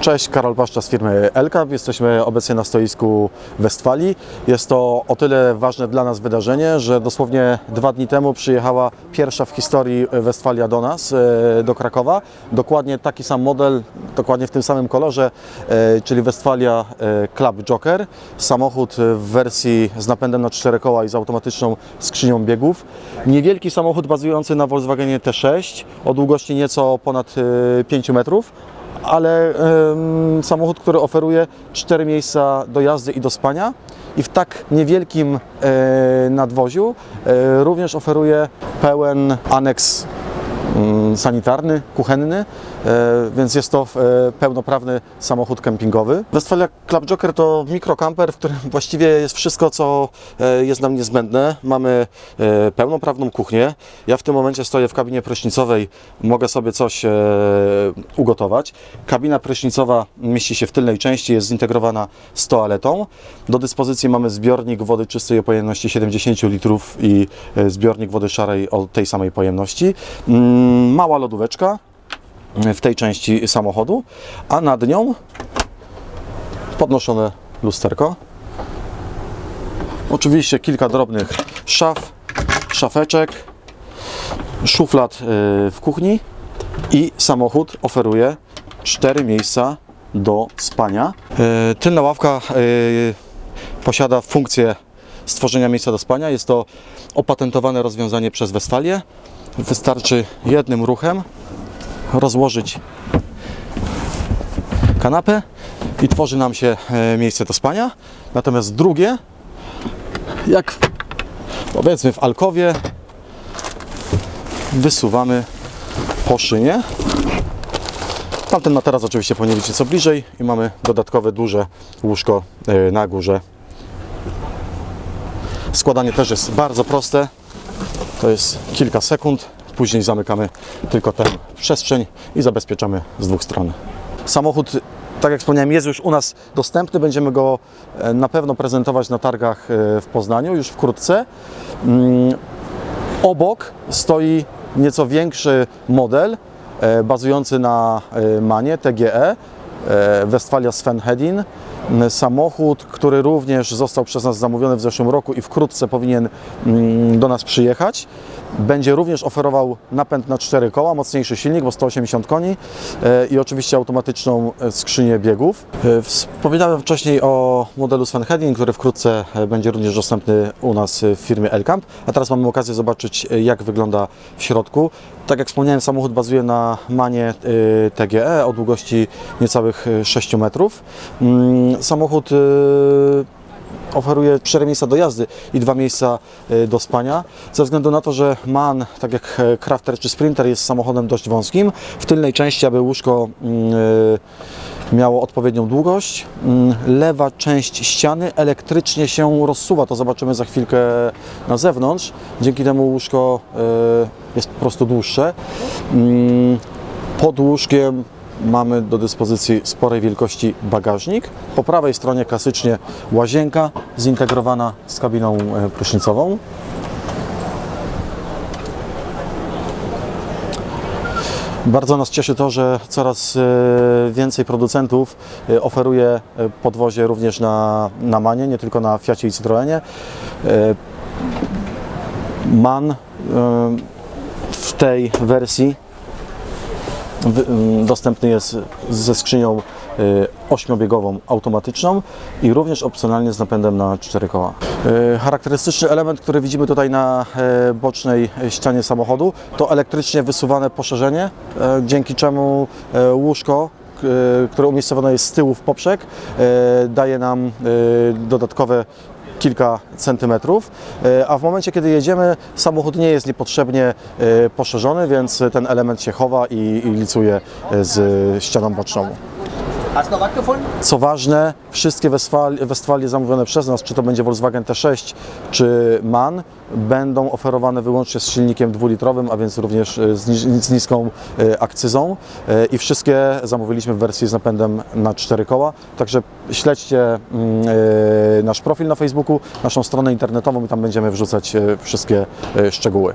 Cześć, Karol Paszcza z firmy Elkap. Jesteśmy obecnie na stoisku Westfalii. Jest to o tyle ważne dla nas wydarzenie, że dosłownie dwa dni temu przyjechała pierwsza w historii Westfalia do nas, e, do Krakowa. Dokładnie taki sam model, dokładnie w tym samym kolorze, e, czyli Westfalia e, Club Joker. Samochód w wersji z napędem na cztery koła i z automatyczną skrzynią biegów. Niewielki samochód bazujący na Volkswagenie T6 o długości nieco ponad e, 5 metrów ale samochód, który oferuje 4 miejsca do jazdy i do spania. I w tak niewielkim e, nadwoziu e, również oferuje pełen aneks mm, sanitarny, kuchenny, e, więc jest to e, pełnoprawny samochód kempingowy. Westfalia Club Joker to mikrocamper, w którym właściwie jest wszystko, co e, jest nam niezbędne. Mamy pełnoprawną kuchnię. Ja w tym momencie stoję w kabinie prysznicowej, mogę sobie coś ugotować. Kabina prysznicowa mieści się w tylnej części, jest zintegrowana z toaletą. Do dyspozycji mamy zbiornik wody czystej o pojemności 70 litrów i zbiornik wody szarej o tej samej pojemności. Mała lodóweczka w tej części samochodu, a nad nią podnoszone lusterko. Oczywiście kilka drobnych szaf, szafeczek, szuflad y, w kuchni i samochód oferuje cztery miejsca do spania. Y, Tylna ławka y, posiada funkcję stworzenia miejsca do spania. Jest to opatentowane rozwiązanie przez Westfalię. Wystarczy jednym ruchem rozłożyć kanapę i tworzy nam się e, miejsce do spania. Natomiast drugie, jak powiedzmy w alkowie, wysuwamy po szynie. Tamten materac oczywiście powinien być nieco bliżej i mamy dodatkowe duże łóżko e, na górze. Składanie też jest bardzo proste. To jest kilka sekund. Później zamykamy tylko tę przestrzeń i zabezpieczamy z dwóch stron. Samochód, tak jak wspomniałem, jest już u nas dostępny. Będziemy go e, na pewno prezentować na targach e, w Poznaniu już wkrótce. Mm, Obok stoi nieco większy model e, bazujący na Manie TGE Westfalia Sven Hedin. M, Samochód, który również został przez nas zamówiony w zeszłym roku i wkrótce powinien mm, do nas przyjechać. Będzie również oferował napęd na cztery koła, mocniejszy silnik, bo 180 koni e, i oczywiście automatyczną e, skrzynię biegów. E, Wspominałem wcześniej o modelu Sven Hedin, który wkrótce e, będzie również dostępny u nas e, w firmie Elkamp, a teraz mamy okazję zobaczyć e, jak wygląda w środku. Tak jak wspomniałem, samochód bazuje na manie e, TGE o długości niecałych e, 6 metrów. Samochód e, oferuje 4 miejsca do jazdy i dwa miejsca e, do spania. Ze względu na to, że MAN, tak jak e, Crafter czy Sprinter, jest samochodem dość wąskim, w tylnej części, aby łóżko mm, e, miało odpowiednią długość. Mm, Lewa część ściany elektrycznie się rozsuwa, to zobaczymy za chwilkę na zewnątrz. Dzięki temu łóżko jest po prostu dłuższe. Mm, Pod łóżkiem mamy do dyspozycji sporej wielkości bagażnik. Po prawej stronie klasycznie łazienka zintegrowana z kabiną e, prysznicową. Bardzo nas cieszy to, że coraz e, więcej producentów e, oferuje podwozie również na, na Manie, nie tylko na Fiacie i Citroenie. MAN w tej wersji dostępny jest ze skrzynią y, ośmiobiegową automatyczną i również opcjonalnie z napędem na cztery koła. Y, Charakterystyczny element, który widzimy tutaj na e, bocznej ścianie samochodu to elektrycznie wysuwane poszerzenie, e, dzięki czemu e, łóżko które umiejscowione jest z tyłu w poprzek, daje nam dodatkowe kilka centymetrów, e, a w momencie, kiedy jedziemy, samochód nie jest niepotrzebnie e, poszerzony, więc ten element się chowa i, licuje e, z ścianą boczną. Gefunden? Co ważne, wszystkie Westfal- Westfalie zamówione przez nas, czy to będzie Volkswagen T6, czy MAN, będą oferowane wyłącznie z silnikiem dwulitrowym, a więc również e, z, niską e, akcyzą E, i wszystkie zamówiliśmy w wersji z napędem na cztery koła, także śledźcie mm, nasz profil na Facebooku, naszą stronę internetową i tam będziemy wrzucać wszystkie szczegóły.